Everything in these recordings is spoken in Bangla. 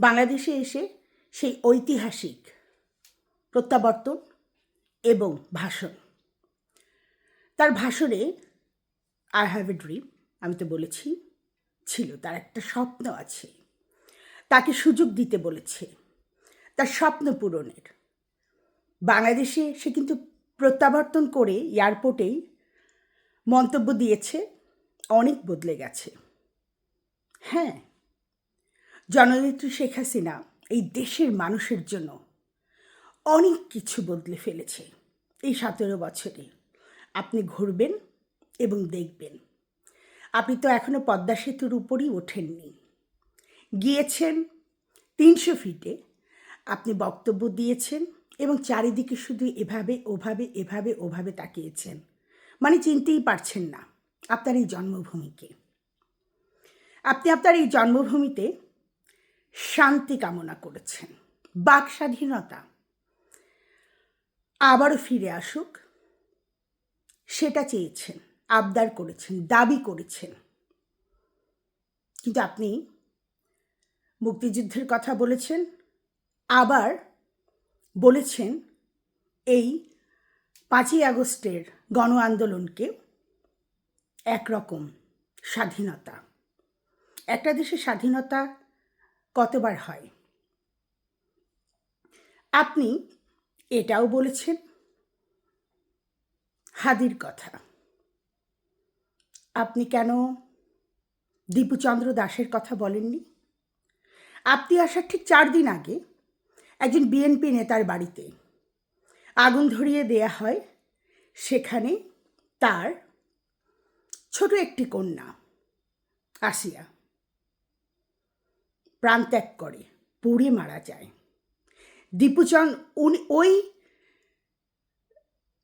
বাংলাদেশে এসে সেই ঐতিহাসিক প্রত্যাবর্তন এবং ভাষণ। তার ভাষণে আই হ্যাভ এ ড্রিম আমি তো বলেছি, ছিল, তার একটা স্বপ্ন আছে। তাকে সুযোগ দিতে বলেছে, তার স্বপ্ন পূরণের। বাংলাদেশে সে কিন্তু প্রত্যাবর্তন করে এয়ারপোর্টেই মন্তব্য দিয়েছে, অনেক বদলে গেছে। হ্যাঁ জননেত্রী শেখ হাসিনা এই দেশের মানুষের জন্য অনেক কিছু বদলে ফেলেছে এই সতেরো বছরে। আপনি ঘুরবেন এবং দেখবেন। আপনি তো এখনও পদ্মা সেতুর উপরই ওঠেননি। গিয়েছেন তিনশো ফিটে, আপনি বক্তব্য দিয়েছেন এবং চারিদিকে শুধু এভাবে, ওভাবে এভাবে, ওভাবে তাকিয়েছেন। মানে চিনতেই পারছেন না আপনার এই জন্মভূমিকে। আপনি আপনার এই জন্মভূমিতে শান্তি কামনা করেছেন। বাক স্বাধীনতা। আবারও ফিরে আসুক। সেটা চেয়েছেন, আবদার করেছেন, দাবি করেছেন। কিন্তু আপনি মুক্তিযুদ্ধের কথা বলেছেন, আবার বলেছেন এই পাঁচই আগস্টের গণ আন্দোলনকে একরকম স্বাধীনতা। একটা দেশের স্বাধীনতা কতবার হয়? আপনি এটাও বলেছেন। হাদির কথা। আপনি কেন দীপুচন্দ্র দাসের কথা বলেননি? আপনি আসার ঠিক চার দিন আগে একজন বিএনপি নেতার বাড়িতে আগুন ধরিয়ে দেয়া হয়। সেখানে তার ছোট একটি কন্যা, আসিয়া প্রাণত্যাগ করে, পুড়ে মারা যায়। দীপুচন্দ উনি ওই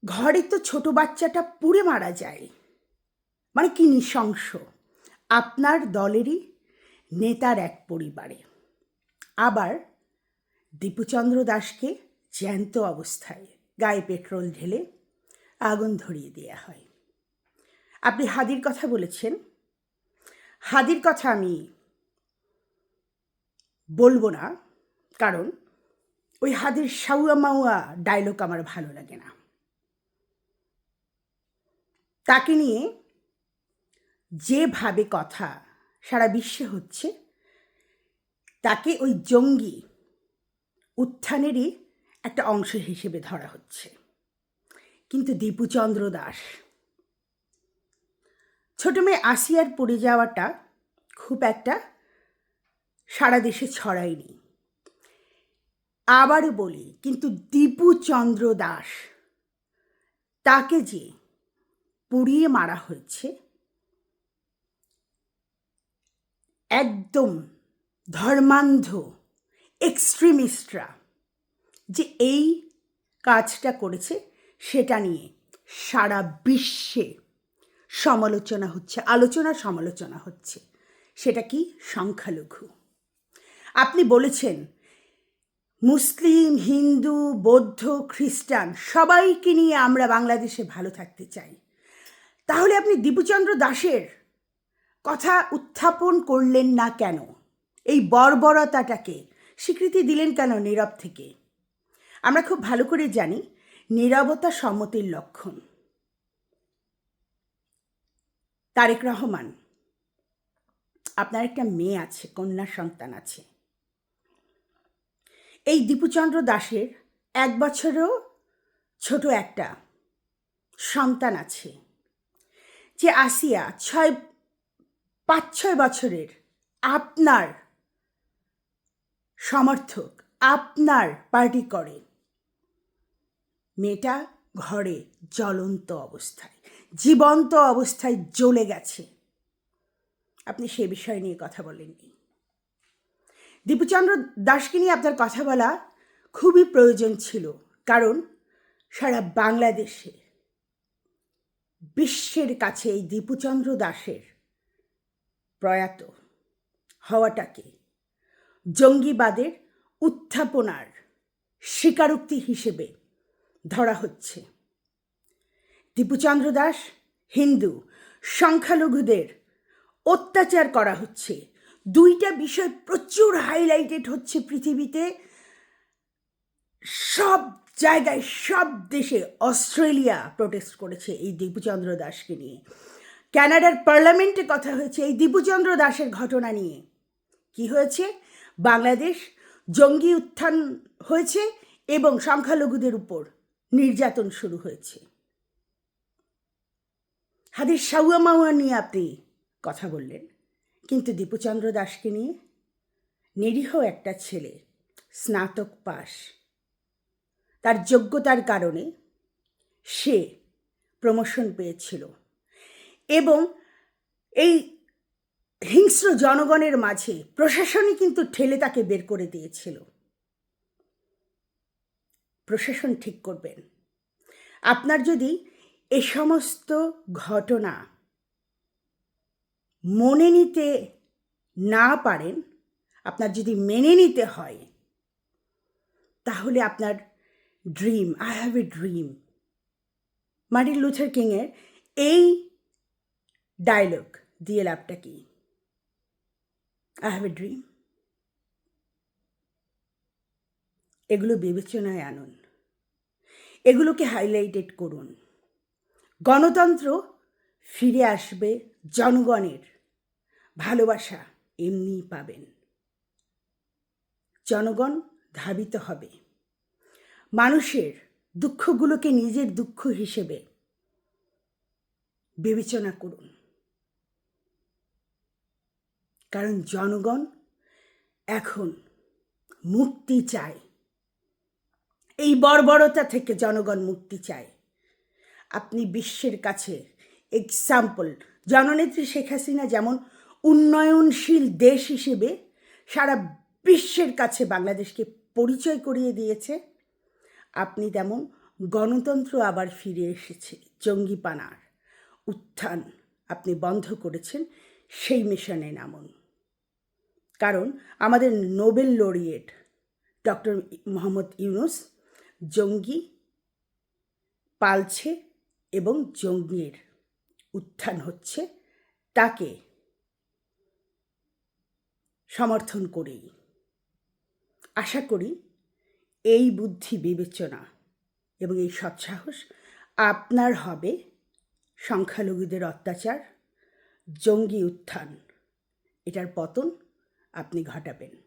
ঘরে তো ছোট বাচ্চাটা পুড়ে মারা যায়। মানে কি নৃশংস। আপনার দলেরই নেতার এক পরিবারে। আবার দীপুচন্দ্র দাসকে জ্যান্ত অবস্থায় গায়ে পেট্রোল ঢেলে আগুন ধরিয়ে দেওয়া হয়। আপনি হাদির কথা বলেছেন। হাদির কথা আমি বলব না, কারণ ওই হাদির সাউয়া মাউয়া ডায়লগ আমার ভালো লাগে না। তাকে নিয়ে যেভাবে কথা সারা বিশ্বে হচ্ছে, তাকে ওই জঙ্গি উত্থানেরই একটা অংশ হিসেবে ধরা হচ্ছে। কিন্তু দীপুচন্দ্র দাস, ছোট মেয়ে আসিয়ার পড়ে যাওয়াটা খুব একটা সারা দেশে ছড়ায়নি। আবারও বলি, কিন্তু দীপুচন্দ্র দাস তাকে যে পুড়িয়ে মারা হয়েছে, একদম ধর্মান্ধ এক্সট্রিমিস্টরা যে এই কাজটা করেছে, সেটা নিয়ে সারা বিশ্বে সমালোচনা হচ্ছে, আলোচনা সমালোচনা হচ্ছে। সেটা কি সংখ্যালঘু? আপনি বলেছেন, মুসলিম, হিন্দু, বৌদ্ধ, খ্রিস্টান, সবাইকে নিয়ে আমরা বাংলাদেশে ভালো থাকতে চাই। তাহলে আপনি দীপুচন্দ্র দাসের কথা উত্থাপন করলেন না কেন? এই বর্বরতাটাকে স্বীকৃতি দিলেন কেন নীরব থেকে? আমরা খুব ভালো করে জানি, নীরবতা সম্মতির লক্ষণ। তারেক রহমান, আপনার একটা মেয়ে আছে, কন্যা সন্তান আছে। এই দীপুচন্দ্র দাসের এক বছরেও ছোট একটা সন্তান আছে, যে আসিয়া ছয়, পাঁচ, ছয় বছরের আপনার সমর্থক, আপনার পার্টি করে। মেয়েটা ঘরে জ্বলন্ত অবস্থায়, জীবন্ত অবস্থায় জ্বলে গেছে। আপনি সে বিষয় নিয়ে কথা বলেননি। দীপুচন্দ্র দাসকে নিয়ে আপনার কথা বলা খুবই প্রয়োজন ছিল, কারণ সারা বাংলাদেশে বিশ্বের কাছে এই দীপুচন্দ্র দাসের প্রয়াত হওয়াটাকে জঙ্গিবাদের উত্থাপনার স্বীকারোক্তি হিসেবে ধরা হচ্ছে। দীপুচন্দ্র দাস হিন্দু, সংখ্যালঘুদের অত্যাচার করা হচ্ছে দুইটা বিষয় প্রচুর হাইলাইটেড হচ্ছে পৃথিবীতে। সব জায়গায়, সব দেশে অস্ট্রেলিয়া প্রোটেস্ট করেছে এই দীপুচন্দ্র দাসকে নিয়ে। ক্যানাডার পার্লামেন্টে কথা হয়েছে এই দীপুচন্দ্র দাসের ঘটনা নিয়ে। কি হয়েছে? বাংলাদেশ জঙ্গি উত্থান হয়েছে এবং সংখ্যালঘুদের উপর নির্যাতন শুরু হয়েছে। হাদির সাউয়া মাউয়া নিয়ে আপনি কথা বললেন। কিন্তু দীপুচন্দ্র দাসকে নিয়ে নিরীহ একটা ছেলে, স্নাতক পাশ। তার যোগ্যতার কারণে সে প্রমোশন পেয়েছিল এবং এই হিংস্র জনগণের মাঝে প্রশাসনই কিন্তু ঠেলে তাকে বের করে দিয়েছিল। প্রশাসন ঠিক করবেন। আপনার যদি এ সমস্ত ঘটনা মনে নিতে না পারেন, আপনার যদি মেনে নিতে হয়, তাহলে আপনার dream, I have a dream. Martin Luther কিংয়ের এই ডায়লগ দিয়ে লাভটা কি? I have a dream. এগুলো বিবেচনায় আনুন। এগুলোকে হাইলাইটেড করুন। গণতন্ত্র ফিরে আসবে জনগণের। ভালোবাসা এমনিই পাবেন। জনগণ ধাবিত হবে। মানুষের দুঃখগুলোকে নিজের দুঃখ হিসেবে বিবেচনা করুন। কারণ জনগণ এখন মুক্তি চায়। এই বর্বরতা থেকে জনগণ মুক্তি চায়। আপনি বিশ্বের কাছে এক্সাম্পল জননেত্রী শেখ হাসিনা যেমন উন্নয়নশীল দেশ হিসেবে সারা বিশ্বের কাছে বাংলাদেশকে পরিচয় করিয়ে দিয়েছে। আপনি তেমন গণতন্ত্র আবার ফিরে এসেছে, জঙ্গিপানার। উত্থান আপনি বন্ধ করেছেন সেই মিশনে নামুন। কারণ আমাদের Nobel laureate doctor Mohammad Yunus জঙ্গি পালছে এবং জঙ্গির উত্থান হচ্ছে তাকে সমর্থন করেই আশা করি এই বুদ্ধি বিবেচনা এবং এই সৎসাহস আপনার হবে সংখ্যালঘুদের অত্যাচার, জঙ্গি উত্থান। এটার পতন আপনি ঘটাবেন।